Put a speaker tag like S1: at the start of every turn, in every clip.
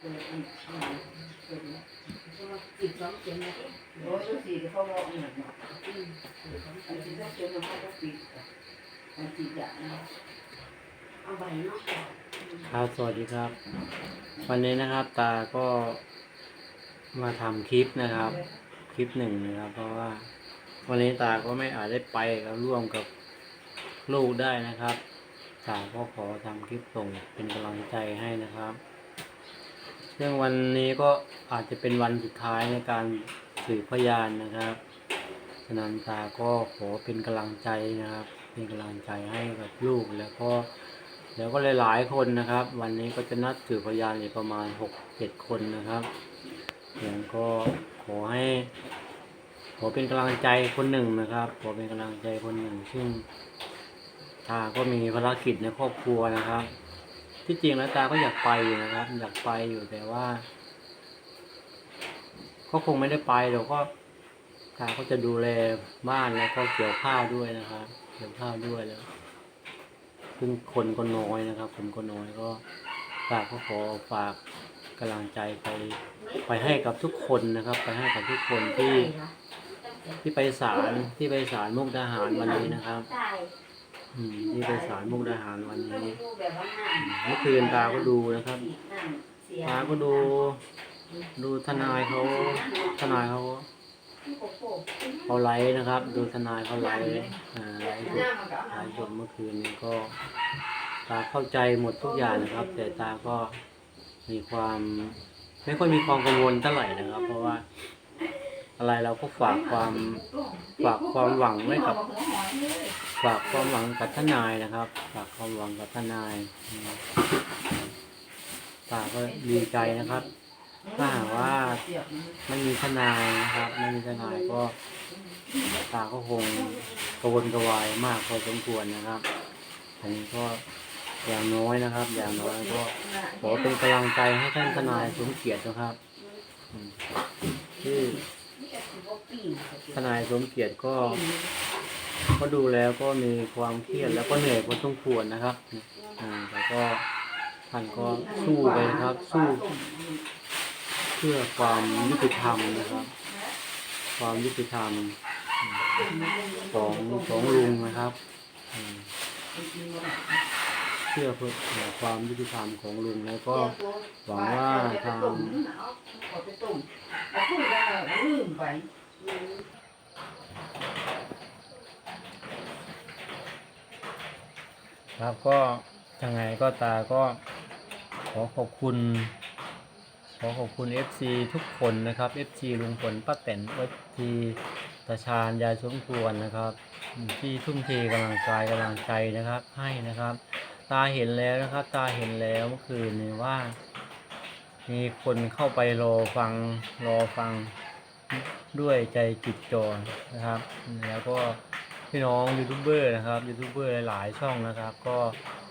S1: โอ้ยรู้สิเขาบอกหนักเนาะ
S2: อืมอีกสอง
S1: อันที่เขาเจอเขาก็ปิดอันที่จะนะ
S2: เอาใบเนาะ
S3: ครับสวัสดีครับ วันนี้นะครับตาก็มาทำคลิปนะครับ คลิปหนึ่งนะครับ เพราะว่า วันนี้ตาก็ไม่อาจได้ไปกับร่วมกับลูกได้นะครับตาก็ขอทำคลิปส่งเป็นกำลังใจให้นะครับ เรื่งวันนี้ก็อาจจะเป็นวันสุดท้ายในการสืบพยานนะครับฉะนั้นตาก็ขอเป็นกำลังใจนะครับ เป็นกำลังใจให้กับลูกแล้วก็แล้วก็หลายๆคนนะครับ วันนี้ก็จะนัดสืบพยานอีกประมาณหกเจ็ดคนนะครับอย่างก็ขอให้ขอเป็นกำลังใจคนหนึ่งนะครับขอเป็นกำลังใจคนหนึ่ง ซึ่งตาก็มีภารกิจในครอบครัวนะครับ ที่จริงแล้วตาก็อยากไปอยู่นะครับ อยากไปอยู่แต่ว่าก็คงไม่ได้ไปเดี๋ยวก็ตาก็จะดูแลบ้านแล้วก็เกี่ยวข้าวด้วยนะครับเกี่ยวข้าวด้วยแล้วซึ่งคนก็น้อยนะครับ คนก็น้อยก็ฝากก็ขอฝากกำลังใจไปไปให้กับทุกคนนะครับ ไปให้กับทุกคนที่ที่ไปศาลที่ไปศาลมุกดาหารวันนี้นะครับ ที่ไปศาลมุกดาหารวันนี้เมื่อคืนตาก็ดูนะครับตาก็ดู ดูทนายเขาทนายเขาเขาไลฟ์นะครับ ดูทนายเขาไลฟ์อ่าไลฟ์สด
S1: น้ำมันก็
S3: หลายคนเมื่อคืนนี้ก็ ตาเข้าใจหมดทุกอย่างนะครับ แต่ตาก็มีความ ไม่ค่อยมีความกังวลเท่าไหร่นะครับ เพราะว่า อะไรเราก็ฝากความฝากความหวังไว้กับ ฝากความหวังกับทนายนะครับ ฝากความหวังกับทนายอืมตาก็ดีใจนะครับ ถ้าหากว่าไม่มีทนายนะครับไม่มีทนายก็ตาก็คงกระวนกระวายมากพอสมควรนะครับอันนี้ก็อย่างน้อยนะครับ อย่างน้อยก็ขอเป็นกำลังใจให้ท่านทนายสมเกียรตินะครับอืมที่ ทนายสมเกียรติก็ ก็ดูแล้วก็มีความเครียดแล้วก็เหนื่อยพอสมควรนะครับอ่าแต่ก็ท่านก็สู้ไปนะครับ สู้ เพื่อความยุติธรรมนะครับ ความยุติธรรมของของลุงนะครับอืมเพื่อเพื่อความยุติธรรมของลุงแล้วก็หวังว่าทาง ครับก็ยังไงก็ตาก็ขอขอบคุณ ขอขอบคุณ FC ทุกคนนะครับ FC ลุงพลป้าแตน FC ตาชาญยายสมควรนะครับ ที่ทุ่มเทกำลังใจกำลังใจนะครับ ให้นะครับ ตาเห็นแล้วนะครับ ตาเห็นแล้วเมื่อคืนนี้ว่า มีคนเข้าไปรอฟังรอฟัง ด้วยใจจิตจรนะครับ แล้วก็พี่น้องยูทูบเบอร์นะครับยูทูบเบอร์หลายๆช่องนะครับ ก็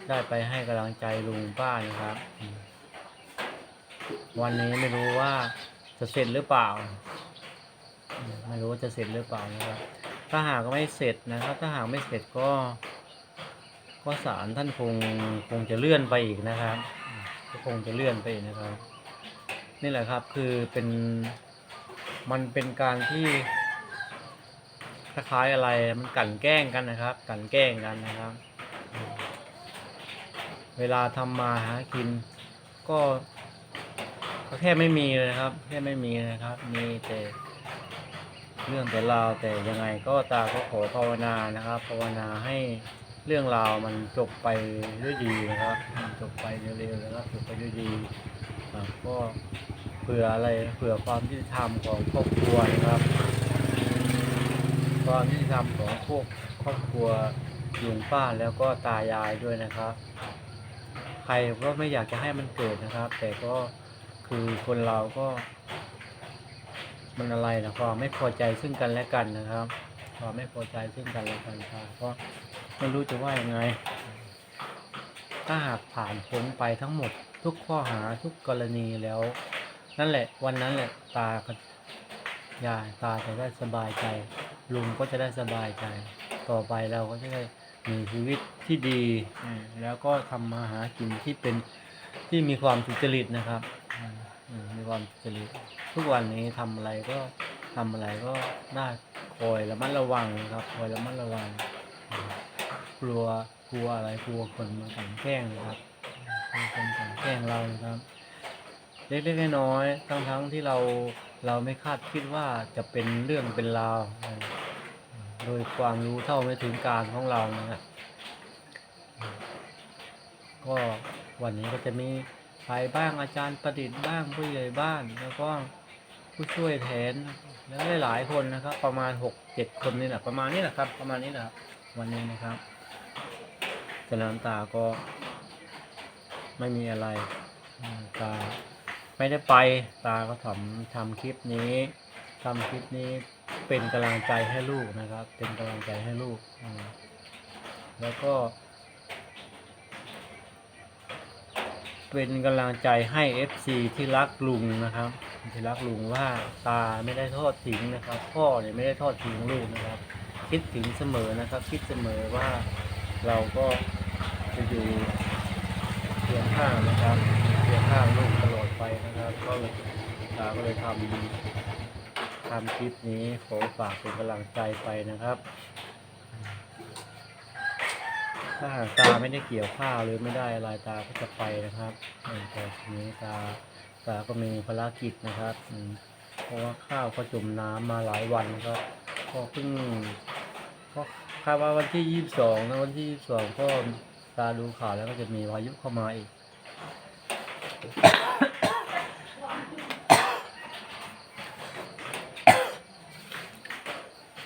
S3: ได้ไปให้กำลังใจลุงป้านะครับ วันนี้ไม่รู้ว่าจะเสร็จหรือเปล่า ไม่รู้ว่าจะเสร็จหรือเปล่านะครับ ถ้าหากไม่เสร็จนะครับ ถ้าหากไม่เสร็จก็ ก็ศาลท่านคงคงจะเลื่อนไปอีกนะครับก็คงจะเลื่อนไปนะครับ นี่แหละครับคือเป็น มันเป็นการที่คล้ายอะไรมันกันแกล้งกันนะครับ กันแกล้งกันนะครับ เวลาทำมาหากิน ก็ก็แค่ไม่มีเลยครับ แค่ไม่มีนะครับ มีแต่เรื่องแต่ราวแต่ยังไงก็ตาก็ขอภาวนานะครับภาวนาให้เรื่องราวมันจบไปด้วยดีนะครับ จบไปเร็วๆนะครับจบไปด้วยดีก็ ผื่ออะไรเผื่อความยุติธรรมของครอบครัวนะครับ ความยุติธรรมของพวกครอบครัวลุงป้าแล้วก็ตายายด้วยนะครับ ใครก็ไม่อยากจะให้มันเกิดนะครับ แต่ก็คือคนเราก็ มันอะไรนะความไม่พอใจซึ่งกันและกันนะครับความไม่พอใจซึ่งกันและกันครับก็ไม่รู้จะว่ายังไง ถ้าหากผ่านพ้นไปทั้งหมดทุกข้อหาทุกกรณีแล้ว นั่นแหละ วันนั้นแหละ ตากับยายตาจะได้สบายใจ ลุงก็จะได้สบายใจ ต่อไปเราก็จะได้มีชีวิตที่ดี แล้วก็ทำมาหากินที่เป็นที่มีความสุจริตนะครับมีความสุจริต ทุกวันนี้ทำอะไรก็ทำอะไรก็ได้คอยระมัดระวังครับคอยระมัดระวัง กลัวกลัวอะไรกลัวคนมากลั่นแกล้งนะครับกลัวคนกลั่นแกล้งเรานะครับ เล็กๆน้อยๆทั้งๆที่เราเราไม่คาดคิดว่าจะเป็นเรื่องเป็นราวโดยความรู้เท่าไม่ถึงการของเรานะก็วันนี้ก็จะมีใครบ้างอาจารย์ประดิษฐ์บ้างผู้ใหญ่บ้านแล้วก็ผู้ช่วยแทนแล้วหลายๆคนนะครับ ประมาณหกเจ็ดคนนี่แหละประมาณนี้แหละครับ ประมาณนี้แหละวันนี้นะครับฉะนั้นตาก็ไม่มีอะไรตา ไม่ได้ไปตาก็ทำทำคลิปนี้ทำคลิปนี้เป็นกำลังใจให้ลูกนะครับ เป็นกำลังใจให้ลูก แล้วก็ เป็นกำลังใจให้ FC ที่รักลุงนะครับ ที่รักลุงว่าตาไม่ได้ทอดทิ้งนะครับ พ่อเนี่ยไม่ได้ทอดทิ้งลูกนะครับ คิดถึงเสมอนะครับ คิดเสมอว่าเราก็จะอยู่เคียงข้างนะครับเคียงข้างลูกต ไปนะครับ ก็เลยตาก็เลยทำทำคลิปนี้ขอฝากเป็นกำลังใจไปนะครับ ถ้าหากตาไม่ได้เกี่ยวข้าวหรือไม่ได้อะไรตาก็จะไปนะครับแต่ทีนี้ตาตาก็มีภารกิจนะครับเพราะว่าข้าวก็จมน้ำมาหลายวันนะครับก็เพิ่งก็คาดว่าวันที่ยี่สิบสองนะวันที่ยี่สิบสองก็ตาดูข่าวแล้วก็จะมีพายุเข้ามาอีก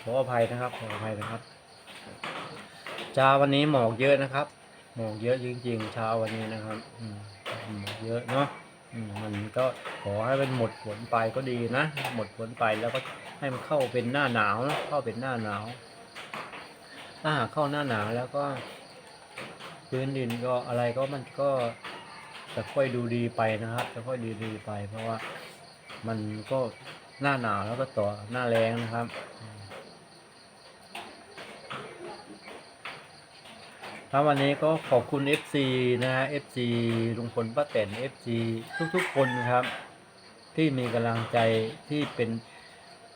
S3: ขออภัยนะครับขออภัยนะครับเช้าวันนี้หมอกเยอะนะครับ หมอกเยอะจริงๆเช้าวันนี้นะครับหมอกเยอะเนาะมันก็ขอให้มันหมดฝนไปก็ดีนะ หมดฝนไปแล้วก็ให้มันเข้าเป็นหน้าหนาวนะเข้าเป็นหน้าหนาวถ้าหากเข้าหน้าหนาวแล้วก็ พื้นดินก็อะไรก็มันก็จะค่อยดูดีไปนะครับ จะค่อยดีดีๆไป เพราะว่ามันก็หน้าหนาวแล้วก็ต่อหน้าแรงนะครับ ครับวันนี้ก็ขอบคุณ FC นะฮะ FC ลุงพลป้าแตน FC ทุกๆ คนนะครับ ที่มีกำลังใจที่เป็น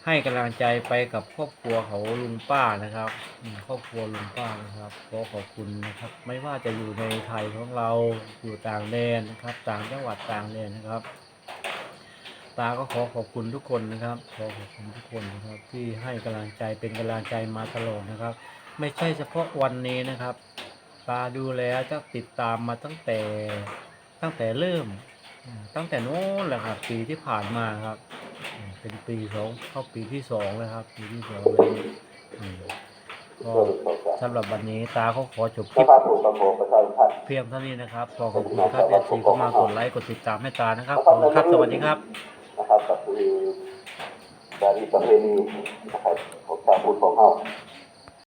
S3: ให้กำลังใจไปกับครอบครัวเขาลุงป้านะครับครอบครัวลุงป้านะครับก็ขอบคุณนะครับ ไม่ว่าจะอยู่ในไทยของเราอยู่ต่างแดนนะครับ ต่างจังหวัดต่างแดนนะครับ ตาก็ขอขอบคุณทุกคนนะครับขอขอบคุณทุกคนนะครับ ที่ให้กำลังใจเป็นกำลังใจมาตลอดนะครับ ไม่ใช่เฉพาะวันนี้นะครับ ตาดูแล้วจะติดตามมาตั้งแต่ตั้งแต่เริ่ม ตั้งแต่โน้นแหละครับ ปีที่ผ่านมาครับ เป็นปีสองเข้าปีที่สองแล้วครับ ปีที่สองเลยก็สำหรับวันนี้ตาก็ขอจบคลิปเพียงเท่านี้นะครับขอขอบคุณครับเอฟซีเข้ามากดไลค์กดติดตามให้ตานะครับขอบคุณครับสวัสดีครับ
S4: นะครับก็คือการีประเพณีนะครับของชาวพุทธของเฮา